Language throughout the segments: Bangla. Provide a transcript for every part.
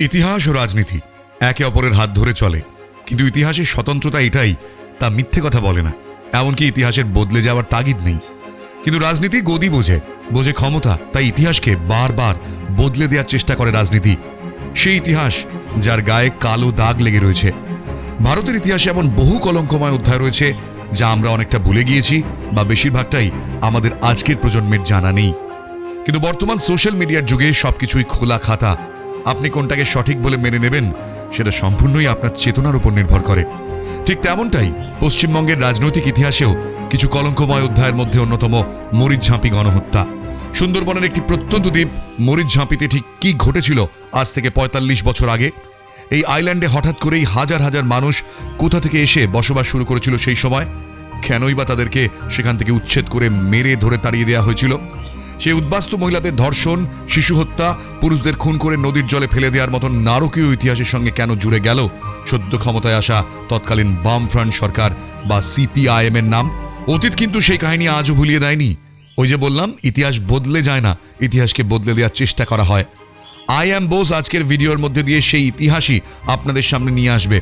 ইতিহাস ও রাজনীতি একে অপরের হাত ধরে চলে। কিন্তু ইতিহাসের স্বতন্ত্রতা এটাই, তা মিথ্যে কথা বলে না। এমনকি ইতিহাসের বদলে যাওয়ার তাগিদ নেই। কিন্তু রাজনীতি গদি বোঝে বোঝে ক্ষমতা, তাই ইতিহাসকে বারবার বদলে দেওয়ার চেষ্টা করে রাজনীতি। সেই ইতিহাস যার গায়ে কালো দাগ লেগে রয়েছে। ভারতের ইতিহাসে এমন বহু কলঙ্কময় অধ্যায় রয়েছে, যা আমরা অনেকটা ভুলে গিয়েছি বা বেশিরভাগটাই আমাদের আজকের প্রজন্মের জানা নেই। কিন্তু বর্তমান সোশ্যাল মিডিয়ার যুগে সবকিছুই খোলা খাতা আপনি কোনটাকে সঠিক বলে মেনে নেবেন, সেটা সম্পূর্ণই আপনার চেতনার উপর নির্ভর করে। ঠিক তেমনটাই, পশ্চিমবঙ্গের রাজনৈতিক ইতিহাসেও কিছু কলঙ্কময় অধ্যায়ের মধ্যে অন্যতম মরিচঝাঁপি গণহত্যা। সুন্দরবনের একটি প্রত্যন্ত দ্বীপ মরিচঝাঁপিতে ঠিক কি ঘটেছিল আজ থেকে পঁয়তাল্লিশ বছর আগে? এই আইল্যান্ডে হঠাৎ করেই হাজার হাজার মানুষ কোথা থেকে এসে বসবাস শুরু করেছিল সেই সময়? কেনই বা তাদেরকে সেখান থেকে উচ্ছেদ করে মেরে ধরে তাড়িয়ে দেওয়া হয়েছিল? সেই উদ্বাস্তু মহিলাদের ধর্ষণ, শিশু হত্যা, পুরুষদের খুন করে নদীর জলে ফেলে দেওয়ার মতন নারকীয় ইতিহাসের সঙ্গে কেন জুড়ে গেল সদ্য ক্ষমতায় আসা তৎকালীন বামফ্রন্ট সরকার বা সিপিআইএম এর নাম? অতীত কিন্তু সেই কাহিনী আজও ভুলিয়ে দেয়নি। ওই যে বললাম, ইতিহাস বদলে যায় না, ইতিহাসকে বদলে দেওয়ার চেষ্টা করা হয়। আই অ্যাম বোস আজকের ভিডিওর মধ্যে দিয়ে সেই ইতিহাসই আপনাদের সামনে নিয়ে আসবে।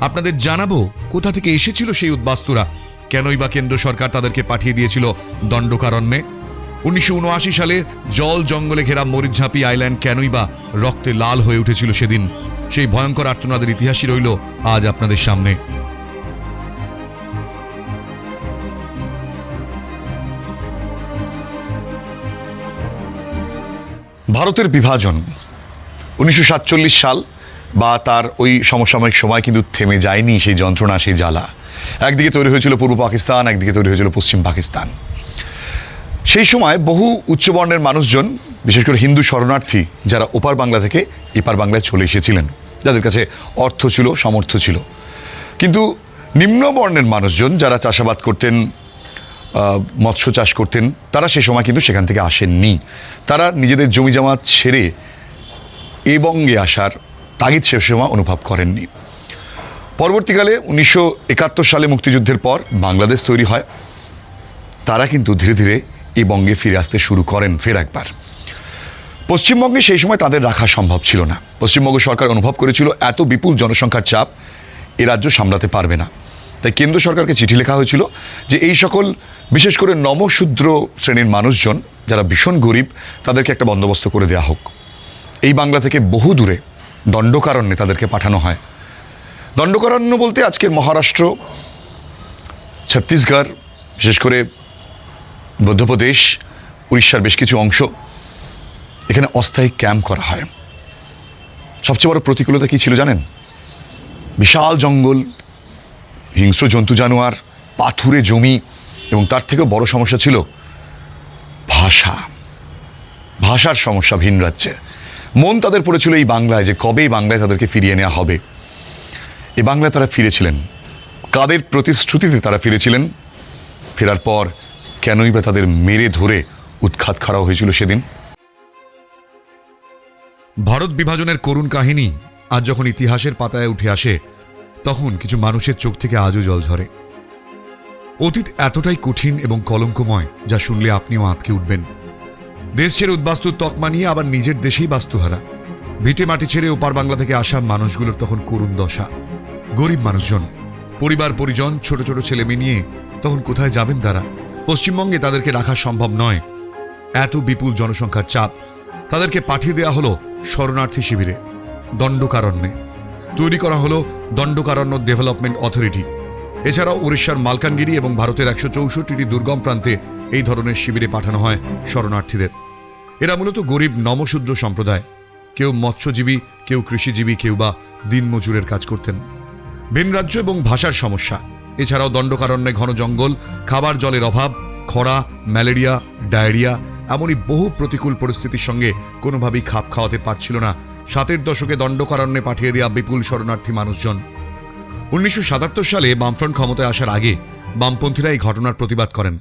আপনাদের জানাব, কোথা থেকে এসেছিল সেই উদ্বাস্তুরা? কেনই বা কেন্দ্র সরকার তাদেরকে পাঠিয়ে দিয়েছিল দণ্ডকারণ্যে? উনিশশো উনআশি সালে জল জঙ্গলে ঘেরা মরিচঝাঁপি আইল্যান্ড কেনই বা রক্তে লাল হয়ে উঠেছিল সেদিন? সেই ভয়ঙ্কর আর্তনাদের ইতিহাসই রইল আজ আপনাদের সামনে। ভারতের বিভাজন উনিশশো সাতচল্লিশ সাল, বা তার ওই সমসাময়িক সময় কিন্তু থেমে যায়নি সেই যন্ত্রণা, সেই জ্বালা। একদিকে তৈরি হয়েছিল পূর্ব পাকিস্তান, একদিকে তৈরি হয়েছিল পশ্চিম পাকিস্তান। সেই সময় বহু উচ্চবর্ণের মানুষজন, বিশেষ করে হিন্দু শরণার্থী, যারা ওপার বাংলা থেকে এপার বাংলায় চলে এসেছিলেন, যাদের কাছে অর্থ ছিল, সামর্থ্য ছিল। কিন্তু নিম্নবর্ণের মানুষজন যারা চাষাবাদ করতেন মৎস্য চাষ করতেন, তারা সে সময় কিন্তু সেখান থেকে আসেননি। তারা নিজেদের জমি জমা ছেড়ে এ বঙ্গে আসার তাগিদ সে সময় অনুভব করেননি। পরবর্তীকালে উনিশশো একাত্তর সালে মুক্তিযুদ্ধের পর বাংলাদেশ তৈরি হয়। তারা কিন্তু ধীরে ধীরে এই বঙ্গে ফিরে আসতে শুরু করেন ফের একবার। পশ্চিমবঙ্গে সেই সময় তাদের রাখা সম্ভব ছিল না। পশ্চিমবঙ্গ সরকার অনুভব করেছিল এত বিপুল জনসংখ্যার চাপ, এ রাজ্য সামলাতে পারবে না। তাই কেন্দ্র সরকারকে চিঠি লেখা হয়েছিল যে এই সকল, বিশেষ করে নমশূদ্র শ্রেণির মানুষজন, যারা ভীষণ গরিব, তাদেরকে একটা বন্দোবস্ত করে দেওয়া হোক। এই বাংলা থেকে বহু দূরে দণ্ডকারণ্যে তাদেরকে পাঠানো হয়। দণ্ডকারণ্য বলতে আজকের মহারাষ্ট্র, ছত্তিশগড়, বিশেষ করে মধ্যপ্রদেশ, উড়িষ্যার বেশ কিছু অংশ এখানে অস্থায়ী ক্যাম্প করা হয়। সবচেয়ে বড় প্রতিকূলতা কী ছিল জানেন? বিশাল জঙ্গল, হিংস্র জন্তু জানোয়ার, পাথুরে জমি এবং তার থেকেও বড় সমস্যা ছিল ভাষা। ভাষার সমস্যা ভিন রাজ্যে। মন তাদের পড়েছিল এই বাংলায় যে কবে বাংলায় তাদেরকে ফিরিয়ে নেওয়া হবে। এ বাংলায় তারা ফিরেছিলেন। কাদের প্রতিশ্রুতিতে তারা ফিরেছিলেন, ফেরার পর কেনই বা তাদের মেরে ধরে উৎখাত খাড়া হয়েছিল সেদিন? ভারত বিভাজনের করুণ কাহিনী আজ যখন ইতিহাসের পাতায় উঠে আসে, তখন কিছু মানুষের চোখ থেকে আজও জল ঝরে। অতীত এতটাই কঠিন এবং কলঙ্কময়, যা শুনলে আপনিও আঁতকে উঠবেন। দেশ ছেড়ে উদ্বাস্তুর তকমা নিয়ে আবার নিজের দেশেই বাস্তুহারা। ভিটে মাটি ছেড়ে ওপার বাংলা থেকে আসা মানুষগুলোর তখন করুণ দশা। গরিব মানুষজন, পরিবার পরিজন, ছোট ছোট ছেলে মেয়ে নিয়ে তখন কোথায় যাবেন তারা? পশ্চিমবঙ্গে তাদেরকে রাখা সম্ভব নয়। এত বিপুল জনসংখ্যার চাপ। তাদেরকে পাঠিয়ে দেওয়া হলো শরণার্থী শিবিরে, দণ্ডকারণ্যে। তৈরি করা হলো দণ্ডকারণ্য ডেভেলপমেন্ট অথরিটি। এছাড়াও উড়িষ্যার মালকানগিরি এবং ভারতের একশো চৌষট্টিটি দুর্গম প্রান্তে এই ধরনের শিবিরে পাঠানো হয় শরণার্থীদের। এরা মূলত গরিব নমশূদ্র সম্প্রদায়। কেউ মৎস্যজীবী, কেউ কৃষিজীবী, কেউ বা দিনমজুরের কাজ করতেন। ভিন রাজ্য এবং ভাষার সমস্যা। এছাড়াও দণ্ডকারণ্যে ঘন জঙ্গল, খাবার জলের অভাব, খরা, ম্যালেরিয়া, ডায়রিয়া, এমনই বহু প্রতিকূল পরিস্থিতির সঙ্গে কোনোভাবেই খাপ খাওয়াতে পারছিল না। সাতের দশকে দণ্ডকারণ্যে পাঠিয়ে দেওয়া বিপুল শরণার্থী মানুষজন। উনিশশো সাতাত্তর সালে বামফ্রন্ট ক্ষমতায় আসার আগে বামপন্থীরা এই ঘটনার প্রতিবাদ করেন।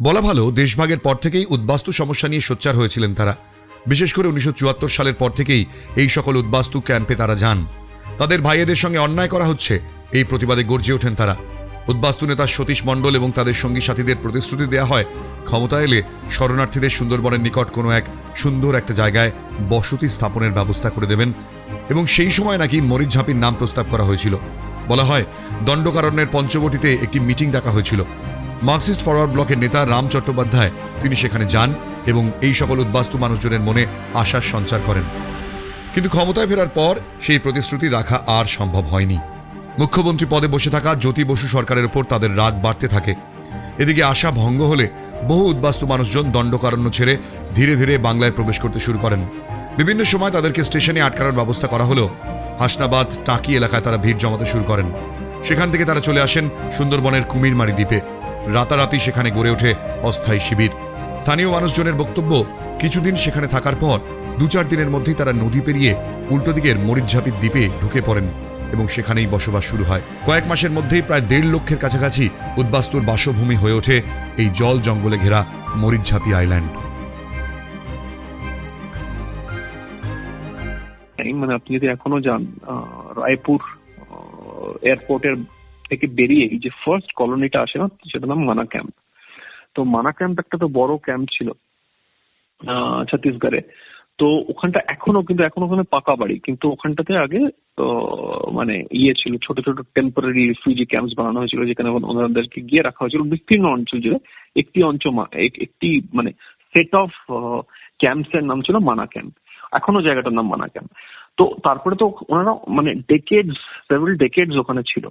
বলা ভালো, দেশভাগের পর থেকেই উদ্বাস্তু সমস্যা নিয়ে সোচ্চার হয়েছিলেন তারা। বিশেষ করে উনিশশো চুয়াত্তর সালের পর থেকেই এই সকল উদ্বাস্তু ক্যাম্পে তারা যান। তাদের ভাইয়েদের সঙ্গে অন্যায় করা হচ্ছে, এই প্রতিবাদে গর্জে ওঠেন তারা। উদ্বাস্তু নেতা সতীশ মণ্ডল এবং তাদের সঙ্গী সাথীদের প্রতিশ্রুতি দেওয়া হয়। ক্ষমতা এলে শরণার্থীদের সুন্দরবনের নিকট কোনো এক সুন্দর একটা জায়গায় বসতি স্থাপনের ব্যবস্থা করে দেবেন এবং সেই সময় নাকি মরিচঝাঁপির নাম প্রস্তাব করা হয়েছিল। বলা হয়, দণ্ডকারণ্যের পঞ্চবটিতে একটি মিটিং ডাকা হয়েছিল। মার্কসিস্ট ফরওয়ার্ড ব্লকের নেতা রাম চট্টোপাধ্যায় তিনি সেখানে যান এবং এই সকল উদ্বাস্তু মানুষজনের মনে আশার সঞ্চার করেন। কিন্তু ক্ষমতায় ফেরার পর সেই প্রতিশ্রুতি রাখা আর সম্ভব হয়নি। মুখ্যমন্ত্রী পদে বসে থাকা জ্যোতি বসু সরকারের ওপর তাদের রাগ বাড়তে থাকে। এদিকে আশা ভঙ্গ হলে বহু উদ্বাস্তু মানুষজন দণ্ডকারণ্য ছেড়ে ধীরে ধীরে বাংলায় প্রবেশ করতে শুরু করেন। বিভিন্ন সময় তাদেরকে স্টেশনে আটকানোর ব্যবস্থা করা হলেও হাসনাবাদ, টাকি এলাকায় তারা ভিড় জমাতে শুরু করেন। সেখান থেকে তারা চলে আসেন সুন্দরবনের কুমিরমারি দ্বীপে। রাতারাতি সেখানে গড়ে ওঠে অস্থায়ী শিবির। স্থানীয় মানুষজনের বক্তব্য, কিছুদিন সেখানে থাকার পর দু চার দিনের মধ্যেই তারা নদী পেরিয়ে উল্টো দিকের মরিচঝাপির দ্বীপে ঢুকে পড়েন। এবং সেখানেই বসবাস শুরু হয়। কয়েক মাসের মধ্যেই প্রায় দেড় লক্ষের কাছাকাছি উদ্বাস্তুর বাসভূমি হয়ে ওঠে এই জল জঙ্গলে ঘেরা মরিচঝাপি আইল্যান্ড। মানে আপনি যদি এখনও যান রায়পুর এয়ারপোর্টের থেকে বেরিয়ে যে ফার্স্ট কলোনিটা আসে না, সেটার নাম মানা ক্যাম্প তো মানা ক্যাম্প একটা তো বড় ক্যাম্প ছিল ছত্তিশগড়ে। তো ওখানটা এখনও কিন্তু, এখন ওখানে পাকা বাড়ি, কিন্তু ওখানটাতে আগে মানে ইয়ে ছিল, ছোট ছোট টেম্পোরারি রিফিউজি ক্যাম্পস বানানো হয়েছিল, যেখানে ওনাদেরকে গিয়ে রাখা হয়েছিল, বিস্তীর্ণ অঞ্চল জুড়ে। একটি অঞ্চল একটি মানে সেট অফ ক্যাম্পস এর নাম ছিল মানা ক্যাম্প এখনও জায়গাটার নাম মানা ক্যাম্প তো তারপরে তো ওনারা মানে ডেকেডস সেভারাল ডেকেডস ওখানে ছিল।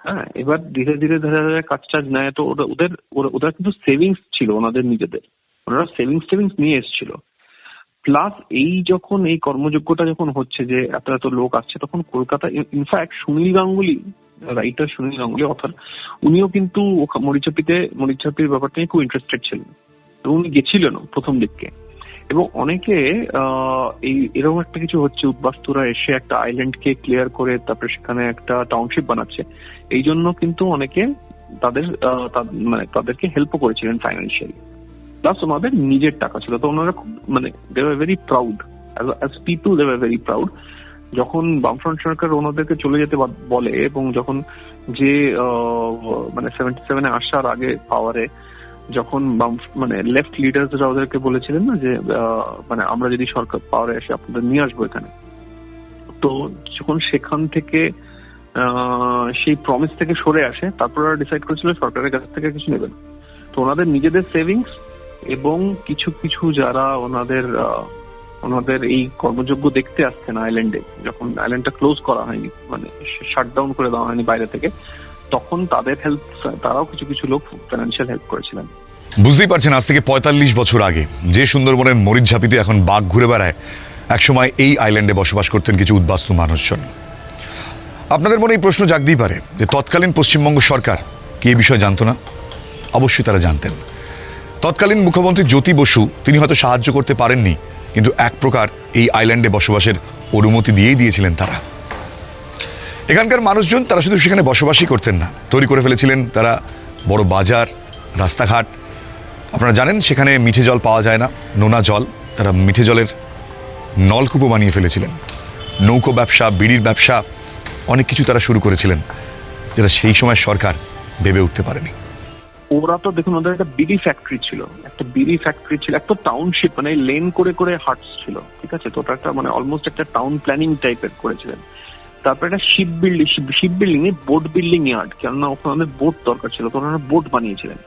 হ্যাঁ এবার ধীরে ধীরে ধীরে ধীরে কাজ টাজ নেয়, তো ওদের ওদের কিন্তু সেভিংস ছিল ওনাদের নিজেদের। ওনারা সেভিংস সেভিংস নিয়ে এসেছিল। প্লাস এই যখন, এই কর্মযোগ্যটা যখন হচ্ছে যে এত এত লোক আসছে, তখন Kolkata in fact Sunil Ganguly writer Sunil Ganguly author উনিও কিন্তু মরিচাপিতে, মরিচাপির ব্যাপারটা নিয়ে খুব ইন্টারেস্টেড ছিলেন। তো উনি গেছিলেন প্রথম দিককে এবং অনেকে এই, এরকম একটা কিছু হচ্ছে, উদ্বাস্তুরা এসে একটা আইল্যান্ডকে ক্লিয়ার করে তারপরে সেখানে একটা টাউনশিপ বানাচ্ছে। এই জন্য কিন্তু অনেকে তাদের মানে তাদেরকে হেল্পও করেছিলেন ফাইন্যান্সিয়ালি প্লাস ওনাদের নিজের টাকা ছিল। তো ওনারা খুব মানে they were very proud as people they were very proud যখন বামফ্রন্ট সরকার ওনাদেরকে চলে যেতে বলে এবং যখন যে মানে সেভেন্টি সেভেনে আসার আগে পাওয়ারে যখন মানে লেফট লিডার্সরা ওদেরকে বলেছিলেন না যে মানে আমরা যদি সরকার পাওয়ারে এসে আপনাদের নিয়ে আসব এখানে। তো যখন সেখান থেকে সেই প্রমিস থেকে সরে আসে, তারপর ডিসাইড করেছিল সরকারের কাছ থেকে কিছু নেবেন তো ওনাদের নিজেদের সেভিংস এবং কিছু কিছু যারা ওনাদের ওনাদের এই কর্মযোগ্য দেখতে আসছেন আইল্যান্ডে যখন আইল্যান্ডটা ক্লোজ করা হয়নি মানে শাটডাউন করে দেওয়া হয়নি বাইরে থেকে, তখন তাদের হেল্প তারাও কিছু কিছু লোক ফিনান্সিয়াল হেল্প করেছিলেন। বুঝতেই পারছেন, আজ থেকে পঁয়তাল্লিশ বছর আগে যে সুন্দরবনের মরিচঝাপিতে এখন বাঘ ঘুরে বেড়ায়, একসময় এই আইল্যান্ডে বসবাস করতেন কিছু উদ্বাস্তু মানুষজন। আপনাদের মনে এই প্রশ্ন জাগতেই পারে যে তৎকালীন পশ্চিমবঙ্গ সরকার কি এই বিষয়ে জানতো না? অবশ্যই তারা জানতেন। তৎকালীন মুখ্যমন্ত্রী জ্যোতি বসু, তিনি হয়তো সাহায্য করতে পারেননি, কিন্তু এক প্রকার এই আইল্যান্ডে বসবাসের অনুমতি দিয়েই দিয়েছিলেন তারা। এখানকার মানুষজন, তারা শুধু সেখানে বসবাসই করতেন না, তৈরি করে ফেলেছিলেন তারা বড় বাজার, রাস্তাঘাট। আপনারা জানেন, সেখানে মিঠে জল পাওয়া যায় না, নোনা জল, তারা মিঠে জলের নলকূপও বানিয়ে ফেলেছিলেন। নৌকো ব্যবসা, বিড়ির ব্যবসা, অনেক কিছু তারা শুরু করেছিলেন, যেটা সেই সময় সরকার ভেবে উঠতে পারেনি। ওরা তো দেখুন, ওদের একটা বিড়ি ফ্যাক্টরি ছিল। একটা বিড়ি ফ্যাক্টরি ছিল, একটা টাউনশিপ মানে লেন করে করে হাটস ছিল, ঠিক আছে? তো ওটা একটা মানে অলমোস্ট একটা টাউন প্ল্যানিং টাইপের করেছিলেন। তারপরে একটা ship building ship building a boat building yard কেননা ওখানে বোট দরকার ছিল, তো ওনারা বোট বানিয়েছিলেন।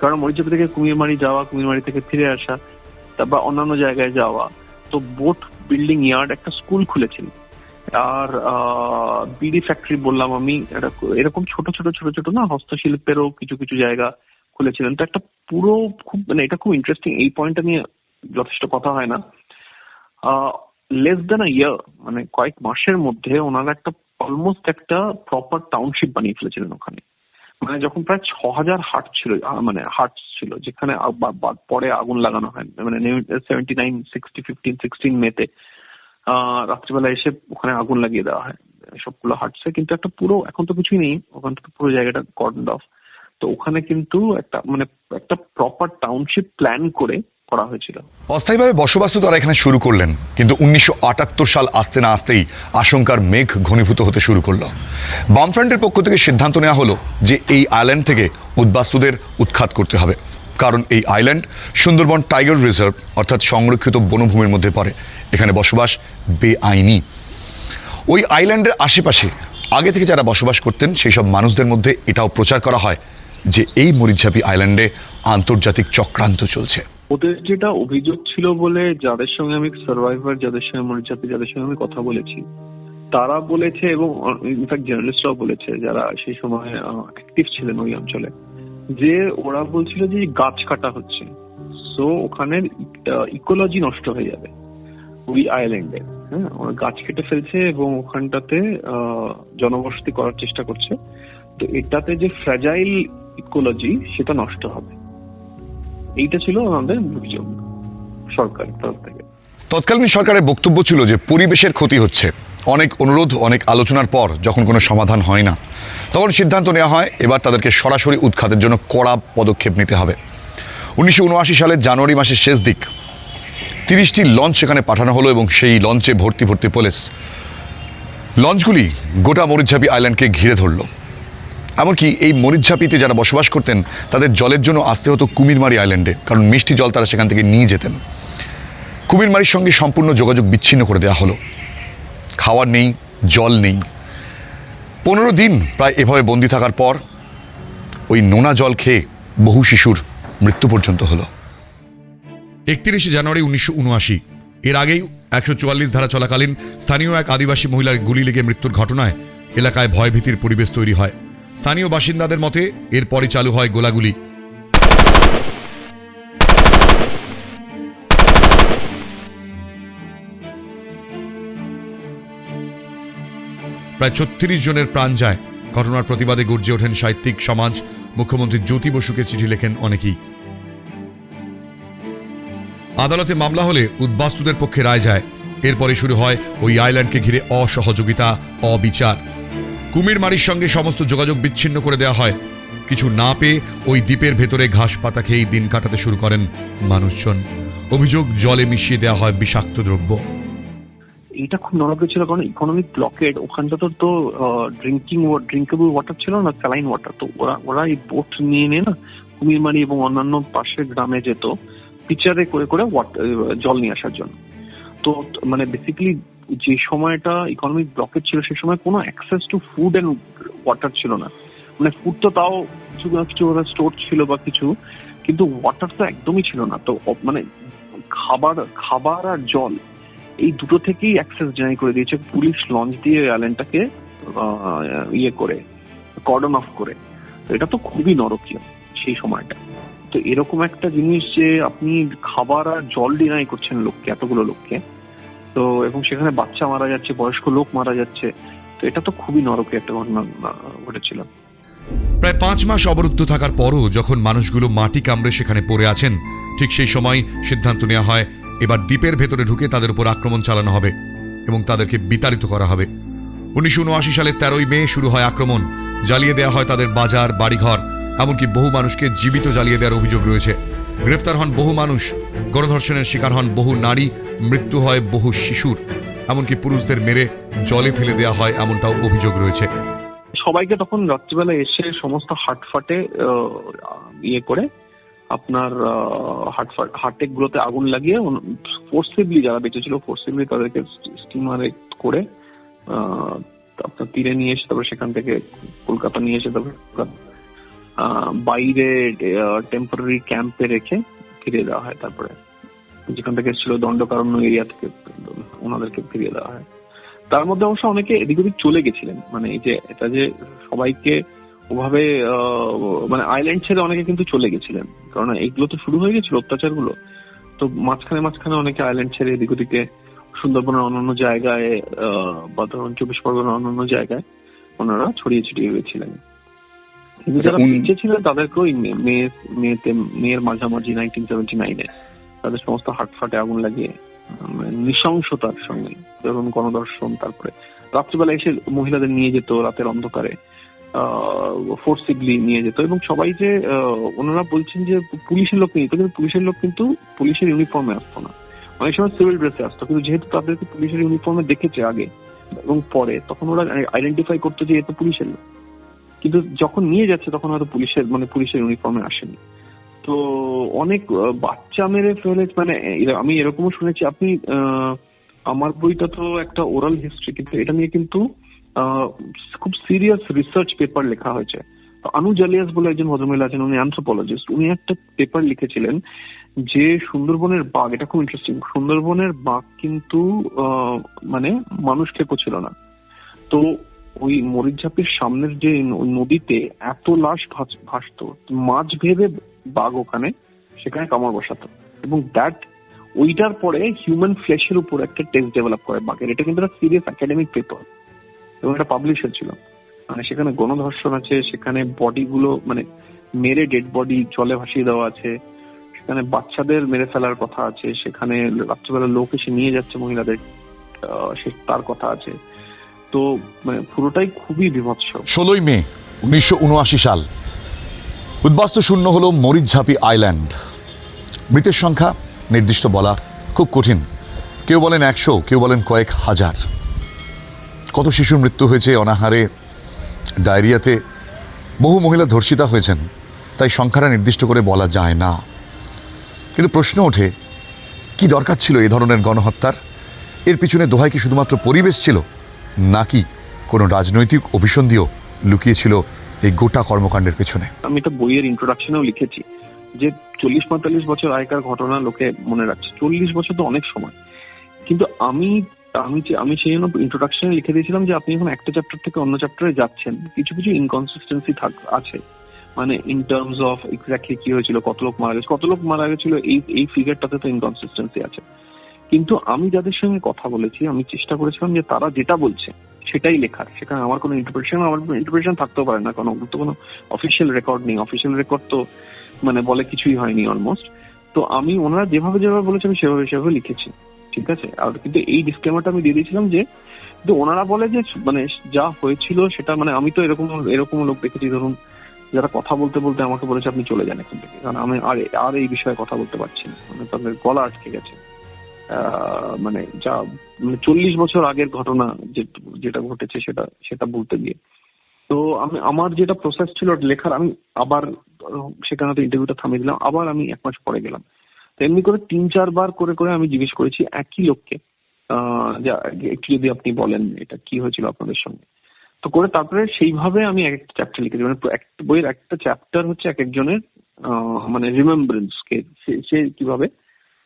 কারণ মরিচাপি থেকে কুমিরমারি যাওয়া, কুমিরমারি থেকে ফিরে আসা, তারপর অন্যান্য জায়গায় যাওয়া, তো বোট বিল্ডিং ইয়ার্ড একটা স্কুল খুলেছিল। আর বিড়ি ফ্যাক্টরি বললাম আমি এরকম ছোট ছোট ছোট ছোট না, হস্তশিল্পেরও কিছু কিছু জায়গা খুলেছিলেন। তো একটা পুরো খুব মানে এটা খুব ইন্টারেস্টিং এই পয়েন্টটা নিয়ে যথেষ্ট কথা হয় না। লেস দেন আ ইয়ার মানে কয়েক মাসের মধ্যে ওনারা একটা অলমোস্ট একটা প্রপার টাউনশিপ বানিয়ে ফেলেছিলেন ওখানে। মানে যখন প্রায় ছ হাজার হাট ছিল মানে হাট ছিল, যেখানে পরে আগুন লাগানো হয় মানে সেভেন্টি নাইন মেতে রাত্রিবেলা এসে ওখানে আগুন লাগিয়ে দেওয়া হয়। সবগুলো হাটসে কিন্তু একটা পুরো, এখন তো কিছুই নেই, ওখান থেকে পুরো জায়গাটা কর্ডন অফ তো ওখানে কিন্তু একটা মানে একটা প্রপার টাউনশিপ প্ল্যান করে করা হয়েছিল। অস্থায়ীভাবে বসবাস তো তারা এখানে শুরু করলেন, কিন্তু উনিশশো আটাত্তর সাল আসতে না আসতেই আশঙ্কার মেঘ ঘনীভূত হতে শুরু করল। বামফ্রন্টের পক্ষ থেকে সিদ্ধান্ত নেওয়া হলো যে এই আইল্যান্ড থেকে উদ্বাস্তুদের উৎখাত করতে হবে। কারণ এই আইল্যান্ড সুন্দরবন টাইগার রিজার্ভ অর্থাৎ সংরক্ষিত বনভূমির মধ্যে পড়ে। এখানে বসবাস বেআইনি। ওই আইল্যান্ডের আশেপাশে আগে থেকে যারা বসবাস করতেন, সেই সব মানুষদের মধ্যে এটাও প্রচার করা হয় যে এই মরিচঝাপি আইল্যান্ডে আন্তর্জাতিক চক্রান্ত চলছে। ওদের যেটা অভিযোগ ছিল বলে যাদের সঙ্গে আমি সার্ভাইভার যাদের সঙ্গে মরিচাতে যাদের সঙ্গে আমি কথা বলেছি, তারা বলেছে এবং ইনফ্যাক্ট জার্নালিস্টরাও বলেছে, যারা সেই সময় অ্যাক্টিভ ছিলেন ওই অঞ্চলে, যে ওরা বলছিল যে গাছ কাটা হচ্ছে। সো ওখানের ইকোলজি নষ্ট হয়ে যাবে ওই আইল্যান্ডে। হ্যাঁ ওরা গাছ কেটে ফেলছে এবং ওখানটাতে জনবসতি করার চেষ্টা করছে। তো এটাতে যে ফ্র্যাজাইল ইকোলজি, সেটা নষ্ট হবে। এইটা ছিল আমাদের অভিযোগ সরকারের তরফ থেকে। তৎকালীন সরকারের বক্তব্য ছিল যে পরিবেশের ক্ষতি হচ্ছে। অনেক অনুরোধ, অনেক আলোচনার পর যখন কোনো সমাধান হয় না, তখন সিদ্ধান্ত নেওয়া হয়, এবার তাদেরকে সরাসরি উৎখাতের জন্য কড়া পদক্ষেপ নিতে হবে। উনিশশো উনআশি সালের জানুয়ারি মাসের শেষ দিক, তিরিশটি লঞ্চ সেখানে পাঠানো হলো এবং সেই লঞ্চে ভর্তি ভর্তি পুলিশ। লঞ্চগুলি গোটা মরিচঝাপি আইল্যান্ডকে ঘিরে ধরলো। এমনকি এই মরিচঝাপিতে যারা বসবাস করতেন, তাদের জলের জন্য আসতে হতো কুমিরমারি আইল্যান্ডে, কারণ মিষ্টি জল তারা সেখান থেকে নিয়ে যেতেন। কুমিরমারির সঙ্গে সম্পূর্ণ যোগাযোগ বিচ্ছিন্ন করে দেওয়া হলো। খাওয়ার নেই, জল নেই। পনেরো দিন প্রায় এভাবে বন্দি থাকার পর, ওই নোনা জল খেয়ে বহু শিশুর মৃত্যু পর্যন্ত হলো। একত্রিশে জানুয়ারি উনিশশো উনআশি, এর আগেই একশো চুয়াল্লিশ ধারা চলাকালীন স্থানীয় এক আদিবাসী মহিলার গুলি লেগে মৃত্যুর ঘটনায় এলাকায় ভয়ভীতির পরিবেশ তৈরি হয়। স্থানীয় বাসিন্দাদের মতে, এরপরই চালু হয় গোলাগুলি। প্রায় ছত্রিশ জনের প্রাণ যায়। ঘটনার প্রতিবাদে গর্জে ওঠেন সাহিত্যিক সমাজ। মুখ্যমন্ত্রী জ্যোতি বসুকে চিঠি লেখেন অনেকেই। আদালতে মামলা হলে উদ্বাস্তুদের পক্ষে রায় যায়। এরপরে শুরু হয় ওই আইল্যান্ডকে ঘিরে অসহযোগিতা, অবিচার। কুমিরমারির সঙ্গে সমস্ত যোগাযোগ বিচ্ছিন্ন করে দেওয়া হয়। কিছু না পেয়ে ওই দ্বীপের ভেতরে ঘাস পাতা খেয়েই দিন কাটাতে শুরু করেন মানুষজন। অভিযোগ জলে মিশিয়ে দেওয়া হয় বিষাক্ত দ্রব্য। এটা খুব নরক ছিল, কারণ ইকোনমিক ব্লকেড ওখানটা তো তো ড্রিঙ্কিং ড্রিঙ্কেবল ওয়াটার ছিল না স্যালাইন ওয়াটার তো ওরা ওরা এই বোট নিয়ে নিয়ে না কুমিরমারি এবং অন্যান্য পাশের গ্রামে যেত পিচারে করে করে জল নিয়ে আসার জন্য। তো মানে বেসিক্যালি যে সময়টা ইকোনমিক ব্লকেজ ছিল সে সময় কোনো access to food and water ছিল না। মানে ফুড তো তাও কিছু কিছু স্টোর ছিল বা কিছু, কিন্তু ওয়াটার তো একদমই ছিল না। তো মানে খাবার খাবার আর জল এই দুটো থেকেই অ্যাক্সেস জারি করে দিয়েছে পুলিশ লঞ্চ দিয়ে আইল্যান্ডটাকে ইয়ে করে কর্ডন অফ করে। তো এটা তো খুবই নরকীয় সেই সময়টা। তো এরকম একটা জিনিস যে আপনি খাবার আর জল ডিনাই করছেন লোককে, এতগুলো লোককে তো এবং সেখানে বাচ্চা মারা যাচ্ছে, বয়স্ক লোক মারা যাচ্ছে। তো এটা তো খুবই নরকীয় একটা ঘটনা ঘটেছিল। প্রায় পাঁচ মাস অবরুদ্ধ থাকার পরও যখন মানুষগুলো মাটি কামড়ে সেখানে পড়ে আছেন, ঠিক সেই সময় সিদ্ধান্ত নেওয়া হয়, এবার দ্বীপের ভেতরে ঢুকে তাদের উপর আক্রমণ চালানো হবে এবং তাদেরকে বিতাড়িত করা হবে। উনিশশো উনআশি সালের তেরোই মে শুরু হয় আক্রমণ। জ্বালিয়ে দেওয়া হয় তাদের বাজার, বাড়িঘর, এমনকি বহু মানুষকে জীবিত জ্বালিয়ে দেওয়ার অভিযোগ রয়েছে। গ্রেফতার হন বহু মানুষ, গণধর্ষণের শিকার হন বহু নারী, মৃত্যু হয় বহু শিশুর। এমনকি পুরুষদের মেরে জলে ফেলে দেওয়া হয় এমনটাও অভিযোগ রয়েছে। সবাইকে তখন রাত্রিবেলা এসে সমস্ত হাটফাটে ইয়ে করে আপনার হাটে গুলোতে আগুন লাগিয়ে ফোর্সিবলি যারা বেঁচে ছিল ফোর্সিবলি তাদেরকে স্টিমারে করে আপনার তীরে নিয়ে এসে তারপর সেখান থেকে কলকাতা নিয়ে এসে তারপর বাইরে টেম্পোরারি ক্যাম্পে রেখে ফিরিয়ে দেওয়া হয় তারপরে। যেখান থেকে এসেছিল দণ্ডকারণ্য এরিয়া থেকে ওনাদেরকে ফিরিয়ে দেওয়া হয়। তার মধ্যে অবশ্য অনেকে এদিক ওদিক চলে গেছিলেন। মানে এই যে, এটা যে সবাইকে ওভাবে মানে আইল্যান্ড ছেড়ে অনেকে কিন্তু চলে গেছিলেন। কারণ এইগুলো তো শুরু হয়ে গেছিল অত্যাচারগুলো। তো মাঝখানে মাঝখানে অনেকে আইল্যান্ড ছেড়ে এদিক ওদিকে সুন্দরবনের অন্যান্য জায়গায় বা ধরুন চব্বিশ পরগনার অন্যান্য জায়গায় ওনারা ছড়িয়ে ছিটিয়ে গেছিলেন। কিন্তু যারা পিছিয়ে ছিলেন তাদেরকেও ওই মে- মে মেয়েতে মেয়ের মাঝামাঝি নাইনটিন সেভেন্টি নাইনে তাদের সমস্ত হাটফাটে আগুন লাগিয়ে নৃশংসতার সঙ্গে ধরুন গণদর্শন তারপরে রাত্রিবেলা এসে মহিলাদের নিয়ে যেত রাতের অন্ধকারে ফোর্সিবলি নিয়ে যেত এবং সবাই যে আহ, ওনারা বলছেন যে পুলিশের লোক নিয়ে যেত কিন্তু পুলিশের লোক কিন্তু পুলিশের ইউনিফর্মে আসতো না। অনেক সময় সিভিল ড্রেসে আসতো কিন্তু যেহেতু তাদেরকে পুলিশের ইউনিফর্মে দেখেছে আগে এবং পরে তখন ওরা আইডেন্টিফাই করতো যে এ তো পুলিশের লোক। কিন্তু যখন নিয়ে যাচ্ছে তখন হয়তো পুলিশের মানে পুলিশের ইউনিফর্মে আসেনি। তো অনেক বাচ্চা মেরে ফেলে মানে আমি এরকমও শুনেছি, আপনি আমার বইটা তো একটা ওরাল হিস্ট্রি কিন্তু এটা নিয়ে কিন্তু খুব সিরিয়াস রিসার্চ পেপার লেখা হয়েছে। আনু জালিয়াস বলে একজন ভদ্রমহিলা আছেন, উনি অ্যান্থ্রোপোলজিস্ট উনি একটা পেপার লিখেছিলেন যে সুন্দরবনের বাঘ, এটা খুব ইন্টারেস্টিং সুন্দরবনের বাঘ কিন্তু মানে মানুষ খেপো ছিল না। তো ওই মরিচঝাপির সামনের যে নদীতে এত লাশ ভাস- ভাসতো, মাছ ভেবে বাঘ ওখানে, সেখানে কামড় বসাতো। এবং দ্যাট ওইটার পরে হিউম্যান ফ্লেশের উপর একটা টেস্ট ডেভেলপ করে বাঘের। এটা কিন্তু একটা সিরিয়াস একাডেমিক পেপার এবং এটা পাবলিশ হয়েছিল। মানে সেখানে গণধর্ষণ আছে, সেখানে বডি গুলো মানে মেরে ডেড বডি জলে ভাসিয়ে দেওয়া আছে, সেখানে বাচ্চাদের মেরে ফেলার কথা আছে, সেখানে রাত্রিবেলা লোক এসে নিয়ে যাচ্ছে মহিলাদের তার কথা আছে। তো মানে পুরোটাই খুবই বিভৎস। ষোলোই মে, উনিশশো উনআশি সাল। উদ্বাস্তু শূন্য হল মরিচঝাপি আইল্যান্ড। মৃতের সংখ্যা, নির্দিষ্ট বলা খুব কঠিন। কেউ বলেন একশো, কেউ বলেন কয়েক হাজার। কত শিশুর মৃত্যু হয়েছে অনাহারে? ডায়রিয়াতে বহু মহিলা ধর্ষিতা হয়েছেন, তাই সংখ্যাটা নির্দিষ্ট করে বলা যায় না। কিন্তু প্রশ্ন ওঠে, কি দরকার ছিল এ ধরনের গণহত্যার? এর পিছনে দোহাই কি শুধুমাত্র পরিবেশ ছিল? নাকি কোনো রাজনৈতিক অভিসন্ধিও লুকিয়েছিল এই গোটা কর্মকাণ্ডের পেছনে? আমি একটা বইয়ের ইন্ট্রোডাকশনেও লিখেছি যে চল্লিশ পঁয়তাল্লিশ বছর আগেকার ঘটনা লোকে মনে রাখছে। চল্লিশ বছর তো অনেক সময়। কিন্তু আমি আমি আমি সেই জন্য ইন্ট্রোডাকশনে লিখে দিয়েছিলাম যে আপনি এখন একটা চ্যাপ্টার থেকে অন্য চ্যাপ্টারে যাচ্ছেন। কিছু কিছু ইনকনসিস্টেন্সি থাক, আছে। মানে ইন টার্মস অফ এক্স্যাক্টলি কি হয়েছিল, কত লোক মারা গেছে, কত লোক মারা গেছিল, এই এই ফিগারটাতে তো ইনকনসিস্টেন্সি আছে। কিন্তু আমি যাদের সঙ্গে কথা বলেছি, আমি চেষ্টা করেছিলাম যে তারা যেটা বলছে, সেটাই লেখার। সেখানে আমার কোনো ইন্টারপ্রিটেশন আমার ইন্টারপ্রিটেশন থাকতেও পারে না কারণ তো কোনো অফিসিয়াল রেকর্ড নেই। অফিসিয়াল রেকর্ড তো মানে বলে কিছুই হয়নি অলমোস্ট তো আমি ওনারা যেভাবে যেভাবে বলেছে, আমি সেভাবে সেভাবে লিখেছি, ঠিক আছে? আর কিন্তু এই ডিসক্লেমারটা আমি দিয়ে দিয়েছিলাম যে কিন্তু ওনারা বলে যে মানে যা হয়েছিল সেটা মানে আমি তো এরকম এরকম লোক দেখেছি, ধরুন যারা কথা বলতে বলতে আমাকে বলেছে আপনি চলে যান এখান থেকে। কারণ আমি আর আর এই বিষয়ে কথা বলতে পারছি না। মানে তাদের গলা আটকে গেছে। মানে যা মানে চল্লিশ বছর আগের ঘটনা যেটা ঘটেছে সেটা সেটা বলতে গিয়ে। তো আমি, আমার যেটা প্রসেস ছিল লেখার, আমি আবার, সেখানে তো ইন্টারভিউটা থামিয়ে দিলাম, আবার আমি এক মাস পরে গেলাম। তো এমনি করে তিন চারবার করে করে আমি জিজ্ঞেস করেছি একই লোককে যে, একটু যদি আপনি বলেন এটা কি হয়েছিল আপনাদের সঙ্গে। তো করে তারপরে সেইভাবে আমি এক একটা চ্যাপ্টার লিখেছি। মানে বইয়ের একটা চ্যাপ্টার হচ্ছে এক একজনের মানে রিমেম্বারেন্স কে সে কীভাবে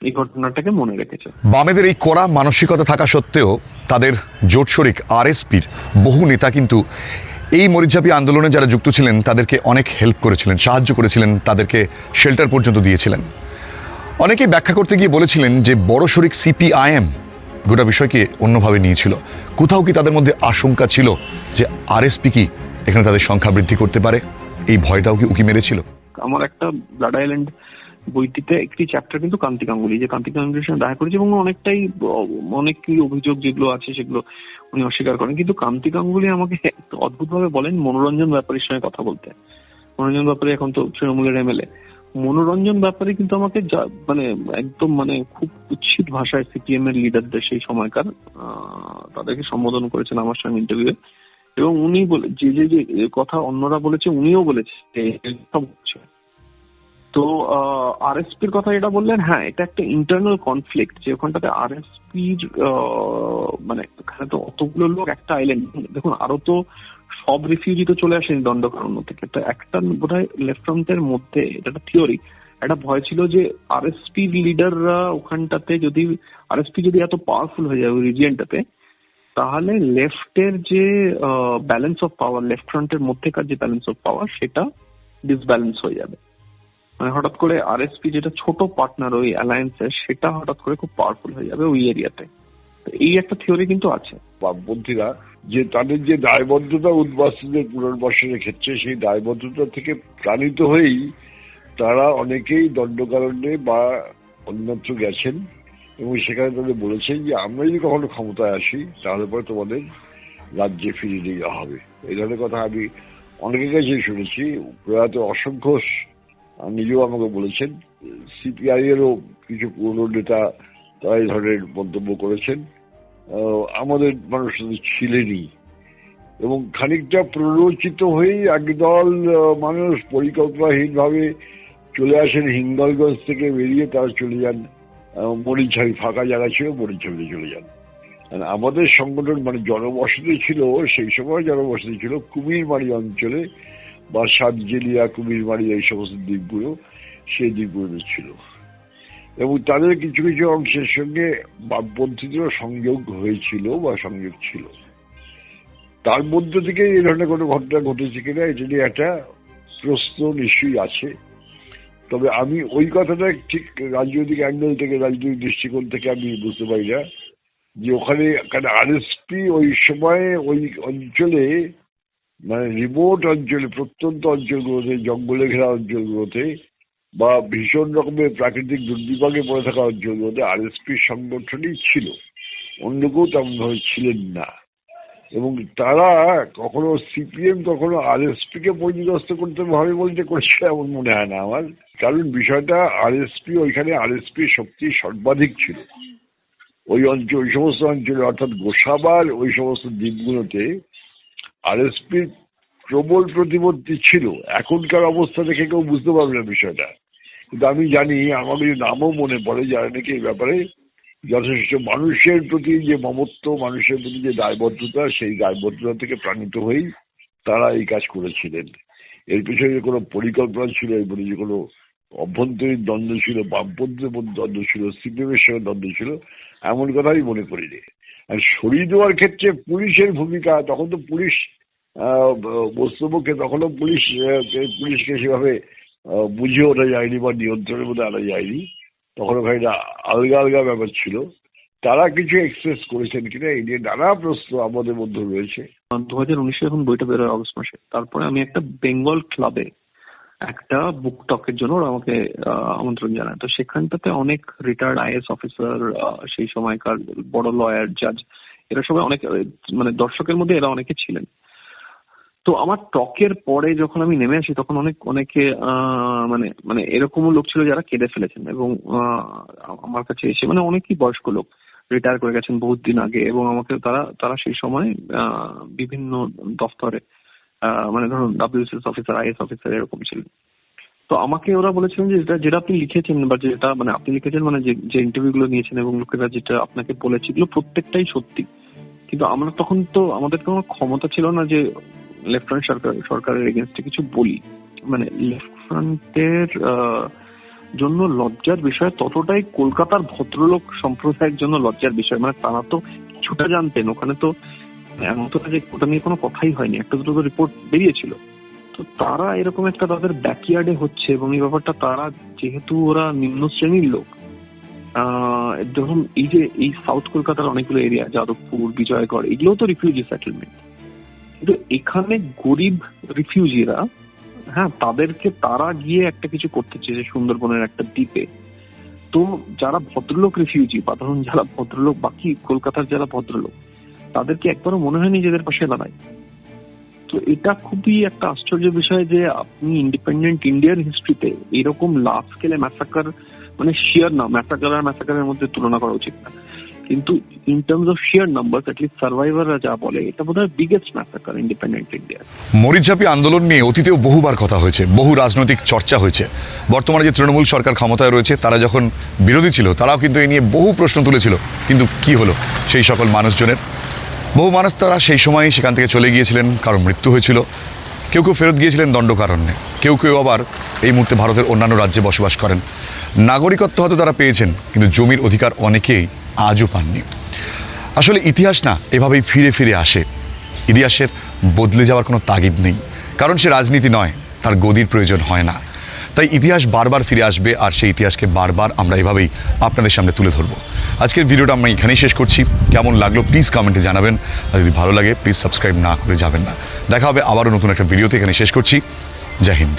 এই ঘটনাটাকে মনে রেখেছে। বামেদের এই কড়া মানসিকতা থাকা সত্ত্বেও তাদের জোট শরিক আরএসপির বহু নেতা কিন্তু এই মরিচাপি আন্দোলনে যারা যুক্ত ছিলেন তাদেরকে অনেক হেল্প করেছিলেন সাহায্য করেছিলেন তাদেরকে শেল্টার পর্যন্ত দিয়েছিলেন। অনেকেই ব্যাখ্যা করতে গিয়ে বলেছিলেন যে বড় শরিক সিপিআইএম গোটা বিষয়কে অন্যভাবে নিয়েছিল। কোথাও কি তাদের মধ্যে আশঙ্কা ছিল যে আরএসপি কি এখানে তাদের সংখ্যা বৃদ্ধি করতে পারে? এই ভয়টাও কি উকি মেরেছিল? আমার একটা ব্লাড আইল্যান্ড বইটিতে একটি চ্যাপ্টার কিন্তু কান্তি গাঙ্গুলি, যে কান্তি গাঙ্গুলির সঙ্গে দেখা করেছে এবং অনেকটাই, অনেক অভিযোগ যেগুলো আছে সেগুলো উনি অস্বীকার করেন। কিন্তু কান্তি গাঙ্গুলি আমাকে অদ্ভুত ভাবে বলেন মনোরঞ্জন ব্যাপারীর সঙ্গে কথা বলতে। মনোরঞ্জন ব্যাপারী এখন তো তৃণমূলের এমএলএ মনোরঞ্জন ব্যাপারে কিন্তু আমাকে মানে একদম মানে খুব উচ্ছিত ভাষায় সিপিএম এর লিডারদের সেই সময়কার তাদেরকে সম্বোধন করেছেন আমার সঙ্গে ইন্টারভিউয়ে এবং উনি বলে, যে যে যে কথা অন্যরা বলেছে, উনিও বলেছে তো আরএসপির কথা যেটা বললেন হ্যাঁ এটা একটা ইন্টারনাল কনফ্লিক্ট যে ওখানটাতে আরএসপির মানে ওখানে তো অতগুলো লোক, একটা আইল্যান্ড দেখুন, আরও তো সব রিফিউজি তো চলে আসেনি দণ্ডকারণ্য থেকে। তো একটা বোধহয় লেফট্রান্টের মধ্যে, এটা একটা থিওরি একটা ভয় ছিল যে আরএসপি লিডাররা ওখানটাতে যদি আরএসপি যদি এত পাওয়ারফুল হয়ে যায় ওই রিজিয়নটাতে তাহলে লেফটের যে ব্যালেন্স অফ পাওয়ার লেফট ফ্রন্টের মধ্যেকার যে ব্যালেন্স অফ পাওয়ার সেটা ডিসব্যালেন্স হয়ে যাবে। মানে হঠাৎ করে আরএসপি যেটা ছোট পার্টনার ওই অ্যালায়েন্সের সেটা হঠাৎ করে খুব পাওয়ারফুল হয়ে যাবে ওই এরিয়াতে এই একটা থিওরি কিন্তু আছে। বামপন্থীরা যে তাদের যে দায়বদ্ধতা উদ্বাস্তুদের পুনর্বাসনের ক্ষেত্রে, সেই দায়বদ্ধতা থেকে প্রাণিত হয়েই তারা অনেকেই দণ্ডকারণ্যে বা অন্যত্র গেছেন এবং সেখানে তাদের বলেছেন যে, আমরা যদি কখনো ক্ষমতায় আসি, তাহলে পরে তোমাদের রাজ্যে ফিরিয়ে যাওয়া হবে। এই ধরনের কথা আমি অনেকের কাছেই শুনেছি। প্রয়াত অসংখ্য নিজেও আমাকে বলেছেন সিপিআই এরও কিছু পুরনো নেতা তারা এই ধরনের মন্তব্য করেছেন। আমাদের মানুষ ছিলেনই। এবং খানিকটা প্ররোচিত হয়েই একদল মানুষ পরিকল্পনাহীনভাবে চলে আসেন হিঙ্গলগঞ্জ থেকে বেরিয়ে তারা চলে যান আহ, ফাঁকা জায়গা ছিল মরিচঝাড়িতে চলে যান। আমাদের সংগঠন মানে জনবসতি ছিল সেই সময় জনবসতি ছিল কুমিরমারি অঞ্চলে। বা সাতজেলিয়া কুমিরমারি এই সমস্ত দ্বীপগুলো সেই দ্বীপগুলো ছিল। এবং তাদের কিছু কিছু অংশের সঙ্গে বামপন্থীদেরও সংযোগ হয়েছিল বা সংযোগ ছিল। তার মধ্যে থেকে এই ধরনের কোনো ঘটনা ঘটেছে কিনা, এটা নিয়ে একটা প্রশ্ন নিশ্চয়ই আছে। তবে আমি ওই কথাটা ঠিক রাজনৈতিক অ্যাঙ্গেল থেকে, রাজনৈতিক দৃষ্টিকোণ থেকে আমি বুঝতে পারি না যে ওখানে কারণ আরএসপি ওই সময়ে ওই অঞ্চলে মানে রিমোট অঞ্চলে, প্রত্যন্ত অঞ্চলগুলোতে জঙ্গলে ঘেরা অঞ্চলগুলোতে বা ভীষণ রকমের প্রাকৃতিক দুর্বিপাকে পড়ে থাকা অঞ্চলগুলোতে আর আরএসপি সংগঠনই ছিল। অন্য কেউ তেমনভাবে ছিলেন না। এবং তারা কখনো সিপিএম কখনো আরএসপি কে পরিদস্ত করতে ভাবে বলতে করেছে এমন মনে হয় না আমার। কারণ বিষয়টা আর আরএসপি ওইখানে আর আরএসপি শক্তি সর্বাধিক ছিল। ওই অঞ্চল, ওই সমস্ত অঞ্চলে, অর্থাৎ গোসাবার ওই সমস্ত দ্বীপগুলোতে আরএসপির প্রবল প্রতিপত্তি ছিল। এখনকার অবস্থা দেখে কেউ বুঝতে পারবে না বিষয়টা। কিন্তু আমি জানি, আমার কিছু নামও মনে পড়ে যারা নাকি এই ব্যাপারে যথেষ্ট মানুষের প্রতি যে মমত্ব, মানুষের প্রতি যে দায়বদ্ধতা, সেই দায়বদ্ধতা থেকে প্রাণিত হয়েই তারা এই কাজ করেছিলেন। এর পিছনে কোনো পরিকল্পনা ছিল, এর যে কোনো অভ্যন্তরীণ দ্বন্দ্ব ছিল বামপন্থীর দ্বন্দ্ব ছিল, সিপিএমের সঙ্গে দ্বন্দ্ব ছিল, এমন কথা আমি মনে করি আর সরিয়ে দেওয়ার ক্ষেত্রে পুলিশের ভূমিকা, তখন তো পুলিশ বস্তুপক্ষে তখনও পুলিশ পুলিশকে সেভাবে বুঝে ওঠা যায়নি বা নিয়ন্ত্রণের মধ্যে আনা যায়নি। তখন ওখানে আলগা আলগা ব্যাপার ছিল। তারা কিছু এক্সপ্রেস করেছেন কিনা, এই নিয়ে নানা প্রশ্ন আমাদের মধ্যে রয়েছে। দু হাজার উনিশে এখন বইটা বেরোয় অগস্ট মাসে, তারপরে আমি একটা বেঙ্গল ক্লাবে একটা বুক টকের জন্য ওরা আমাকে আমন্ত্রণ জানায়। তো সেখানটাতে অনেক রিটায়ার্ড আইএস অফিসার সেই সময়কার বড় লয়ার জাজ এরা সবাই অনেক মানে দর্শকের মধ্যে এরা অনেকে ছিলেন। তো আমার টকের পরে যখন আমি নেমে আসি, তখন অনেক, অনেকে মানে মানে এরকমও লোক ছিল যারা কেঁদে ফেলেছেন এবং আমার কাছে এসে মানে অনেকই বয়স্ক লোক রিটায়ার করে গেছেন বহুত দিন আগে এবং আমাকে তারা তারা সেই সময় বিভিন্ন দফতরে মানে ধরুন ডাব্লিউসিএস অফিসার আইএস অফিসার এরকম ছিলেন তো আমাকে ওরা বলেছিলেন যে যেটা যেটা আপনি লিখেছেন বা যেটা মানে আপনি লিখেছেন মানে যে ইন্টারভিউ গুলো নিয়েছেন এবং লোকেরা যেটা আপনাকে বলেছে, এগুলো প্রত্যেকটাই সত্যি। কিন্তু আমরা তখন তো, আমাদের কোনো ক্ষমতা ছিল না যে লেফটেন্যান্ট সরকার, সরকারের এগেনস্টে কিছু বলি। মানে লেফটেন্যান্টের জন্য লজ্জার বিষয় ততটাই কলকাতার ভদ্রলোক সম্প্রদায়ের জন্য লজ্জার বিষয়। মানে তারা তো কিছুটা জানতেন, ওখানে তো তো যে ওটা নিয়ে কোনো কথাই হয়নি। একটা দুটো তো রিপোর্ট বেরিয়েছিল। তো তারা এরকম একটা তাদের ব্যাকইয়ার্ডে হচ্ছে এবং এই ব্যাপারটা তারা যেহেতু ওরা নিম্ন শ্রেণির লোক এই যে এই সাউথ কলকাতার অনেকগুলো এরিয়া যাদবপুর, বিজয়গড়, এগুলোও তো রিফিউজি সেটেলমেন্ট কিন্তু এখানে গরিব রিফিউজিরা হ্যাঁ তাদেরকে তারা গিয়ে একটা কিছু করতে চেয়েছে সুন্দরবনের একটা দ্বীপে। তো যারা ভদ্রলোক রিফিউজি বা ধরুন যারা ভদ্রলোক, বাকি কলকাতার যারা ভদ্রলোক তাদেরকে একবারও মনে হয়নি যে এদের পাশে দাঁড়ায় তো এটা খুবই একটা আশ্চর্য বিষয় যে আপনি ইন্ডিপেন্ডেন্ট ইন্ডিয়ার হিস্ট্রিতে এরকম লাভ স্কেলে ম্যাসাকার মানে শিয়ার না ম্যাসাকার আর ম্যাসাকারের মধ্যে তুলনা করা উচিত না। কিন্তু in terms of sheer number at least সার্ভাইভাররা যা বলে, এটা বোধ হয় biggest massacre independent India Marichjhapi আন্দোলন নিয়ে অতীতেও বহুবার কথা হয়েছে, বহু রাজনৈতিক চর্চা হয়েছে। বর্তমানে যে তৃণমূল সরকার ক্ষমতায় রয়েছে, তারা যখন বিরোধী ছিল, তারাও কিন্তু এই নিয়ে বহু প্রশ্ন তুলেছিল। কিন্তু কি হলো? সেই সকল মানুষজনের বহু মানুষ তারা সেই সময় সেখান থেকে চলে গিয়েছিলেন কারণ মৃত্যু হয়েছিল। কেউ কেউ ফেরত গিয়েছিলেন দণ্ডকারণ্যে কেউ কেউ আবার এই মুহূর্তে ভারতের অন্যান্য রাজ্যে বসবাস করেন। নাগরিকত্ব হয়তো তারা পেয়েছেন, কিন্তু জমির অধিকার অনেকেই আজও পাননি। আসলে ইতিহাস না, এভাবেই ফিরে ফিরে আসে। ইতিহাসের বদলে যাওয়ার কোনো তাগিদ নেই। কারণ সে রাজনীতি নয়, তার গদির প্রয়োজন হয় না। তাই ইতিহাস বারবার ফিরে আসবে আর সেই ইতিহাসকে বারবার আমরা এভাবেই আপনাদের সামনে তুলে ধরবো। আজকের ভিডিওটা আমরা এখানেই শেষ করছি। কেমন লাগল প্লিজ কমেন্টে জানাবেন। আর যদি ভালো লাগে প্লিজ সাবস্ক্রাইব না করে যাবেন না। দেখা হবে আবারও নতুন একটা ভিডিওতে এখানে শেষ করছি। জয় হিন্দ।